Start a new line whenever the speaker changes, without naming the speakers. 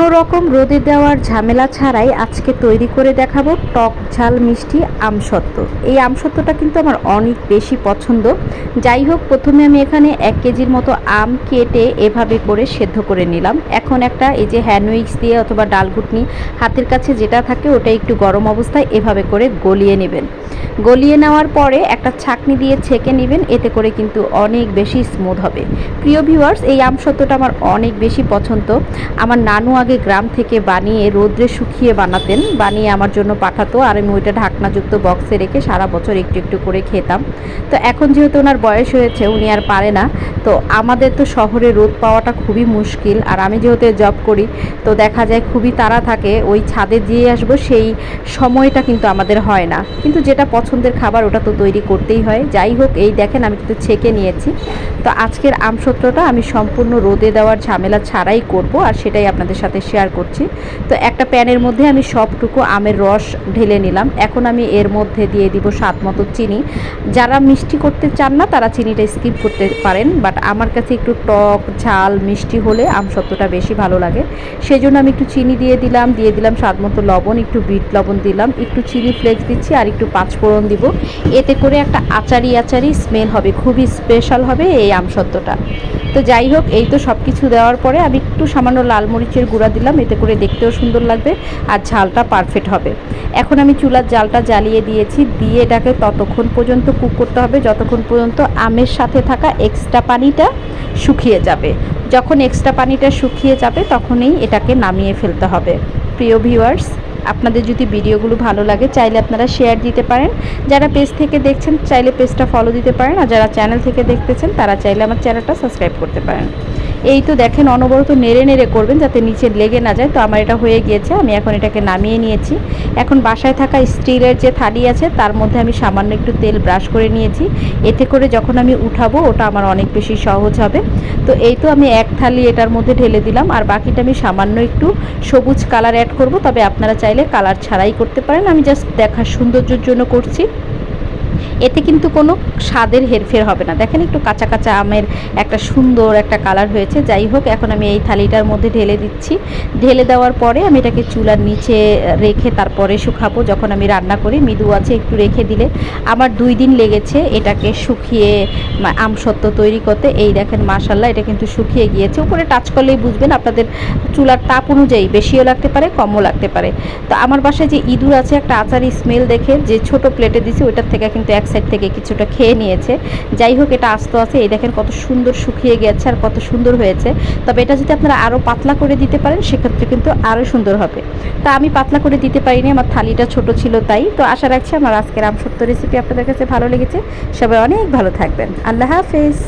কোনো রকম রোদে দেওয়ার ঝামেলা ছাড়াই আজকে তৈরি করে দেখাবো টক ঝাল মিষ্টি আমসত্ত্ব। এই আমসত্ত্বটা কিন্তু আমার অনেক বেশি পছন্দ। যাই হোক, প্রথমে আমি এখানে এক কেজির মতো আম কেটে এভাবে করে সেদ্ধ করে নিলাম। এখন একটা এই যে হ্যান্ড উইক্স দিয়ে অথবা ডালঘুটনি হাতের কাছে যেটা থাকে, ওটা একটু গরম অবস্থায় এভাবে করে গলিয়ে নেবেন। গলিয়ে নেওয়ার পরে একটা ছাকনি দিয়ে ছেঁকে নেবেন, এতে করে কিন্তু অনেক বেশি স্মুথ হবে। প্রিয় ভিউয়ার্স, এই আমসত্ত্বটা আমার অনেক বেশি পছন্দ। আমার নানু আগে গ্রাম থেকে বানিয়ে রোদ্রে শুকিয়ে বানাতেন। বানিয়ে আমার জন্য পাঠাতো আর আমি ওইটা ঢাকনাযুক্ত বক্সে রেখে সারা বছর একটু একটু করে খেতাম। তো এখন যেহেতু ওনার বয়স হয়েছে, উনি আর পারে না। তো আমাদের তো শহরে রোদ পাওয়াটা খুবই মুশকিল। আর আমি যেহেতু জব করি, তো দেখা যায় খুবই তাড়া থাকে। ওই ছাদে দিয়ে আসব সেই সময়টা কিন্তু আমাদের হয় না। কিন্তু যেটা পছন্দের খাবার ওটা তো তৈরি করতেই হয়। যাই হোক, এই দেখেন আমি কিন্তু ছেঁকে নিয়েছি। তো আজকের আমসত্ত্বটা আমি সম্পূর্ণ রোদে দেওয়ার ঝামেলা ছাড়াই করব। আর সেটাই আপনাদের সাথে শেয়ার করছি। তো একটা প্যানের মধ্যে আমি সবটুকু আমের রস ঢেলে নিলাম। এখন আমি এর মধ্যে দিয়ে দিব স্বাদ মতো চিনি। যারা মিষ্টি করতে চান না, তারা চিনিটা স্কিপ করতে পারেন বাট আমার কাছে একটু টক, ঝাল, মিষ্টি হলে আমসত্ত্বটা বেশি ভালো লাগে। সেই জন্য আমি একটু চিনি দিয়ে দিলাম দিয়ে দিলাম স্বাদ মতো লবণ, একটু বিট লবণ দিলাম, একটু চিনি ফ্লেক্স দিচ্ছি আর একটু পাঁচফোড়ন দিব। এতে করে একটা আচারি আচারি স্মেল হবে, খুবই স্পেশাল হবে এই আমসত্ত্বটা তো যাই হোক, এই তো সব কিছু দেওয়ার পরে আমি একটু সামান্য লাল মরিচের গুঁড়া দিলাম, এতে করে দেখতেও সুন্দর লাগবে আর ঝালটা পারফেক্ট হবে। এখন আমি চুলার জালটা জ্বালিয়ে দিয়েছি, দিয়ে এটাকে ততক্ষণ পর্যন্ত কুক করতে হবে, যতক্ষণ পর্যন্ত আমের সাথে থাকা এক্সট্রা পানিটা শুকিয়ে যাবে। যখন এক্সট্রা পানিটা শুকিয়ে যাবে, তখনই এটাকে নামিয়ে ফেলতে হবে। প্রিয় ভিউয়ার্স আপনাদের যদি ভিডিওগুলো ভালো লাগে, চাইলে আপনারা শেয়ার দিতে পারেন। যারা পেজ থেকে দেখছেন, চাইলে পেজটা ফলো দিতে পারেন। আর যারা চ্যানেল থেকে দেখতেছেন, তারা চাইলে আমার চ্যানেলটা সাবস্ক্রাইব করতে পারেন। এই তো দেখেন, অনবরত নেড়ে নেড়ে করবেন যাতে নিচে লেগে না যায়। তো আমার এটা হয়ে গিয়েছে, আমি এখন এটাকে নামিয়ে নিয়েছি। এখন বাসায় থাকা স্টিলের যে থালি আছে, তার মধ্যে আমি সামান্য একটু তেল ব্রাশ করে নিয়েছি। এতে করে যখন আমি উঠাবো, ওটা আমার অনেক বেশি সহজ হবে। তো এই তো আমি এক থালি এটার মধ্যে ঢেলে দিলাম। আর বাকিটা আমি সামান্য একটু সবুজ কালার অ্যাড করব। তবে আপনারা চাইলে কালার ছাড়াই করতে পারেন। আমি জাস্ট দেখার সৌন্দর্যের জন্য করছি। এতে কিন্তু কোনো স্বাদের হেরফের হবে না। দেখেন একটু কাঁচা কাঁচা আমের একটা সুন্দর একটা কালার হয়েছে। যাই হোক, এখন আমি এই থালিটার মধ্যে ঢেলে দিচ্ছি। ঢেলে দেওয়ার পরে আমি এটাকে চুলার নিচে রেখে তারপরে শুকাবো। যখন আমি রান্না করি, মৃদু আছে, একটু রেখে দিলে। আমার দুই দিন লেগেছে এটাকে শুকিয়ে আমসত্ত্ব তৈরি করতে। এই দেখেন মাশাল্লাহ এটা কিন্তু শুকিয়ে গিয়েছে। উপরে টাচ করলেই বুঝবেন আপনাদের চুলার তাপ অনুযায়ী বেশিও লাগতে পারে, কমও লাগতে পারে। তো আমার বাসায় যে ইঁদুর আছে, একটা আচারি স্মেল দেখে যে ছোট প্লেটে দিছি, ওইটার থেকে কিন্তু এক সাইড থেকে কিছুটা খেয়ে নিয়েছে। যাই হোক, এটা আস্ত আছে। এই দেখেন কত সুন্দর শুকিয়ে গেছে আর কত সুন্দর হয়েছে। তবে এটা যদি আপনারা আরও পাতলা করে দিতে পারেন, সেক্ষেত্রে কিন্তু আরও সুন্দর হবে। তা আমি পাতলা করে দিতে পারিনি, আমার থালিটা ছোট ছিল তাই। তো আশা রাখছি আমার আজকের আমসত্ব রেসিপি আপনাদের কাছে ভালো লেগেছে। সবাই অনেক ভালো থাকবেন। আল্লাহ হাফেজ।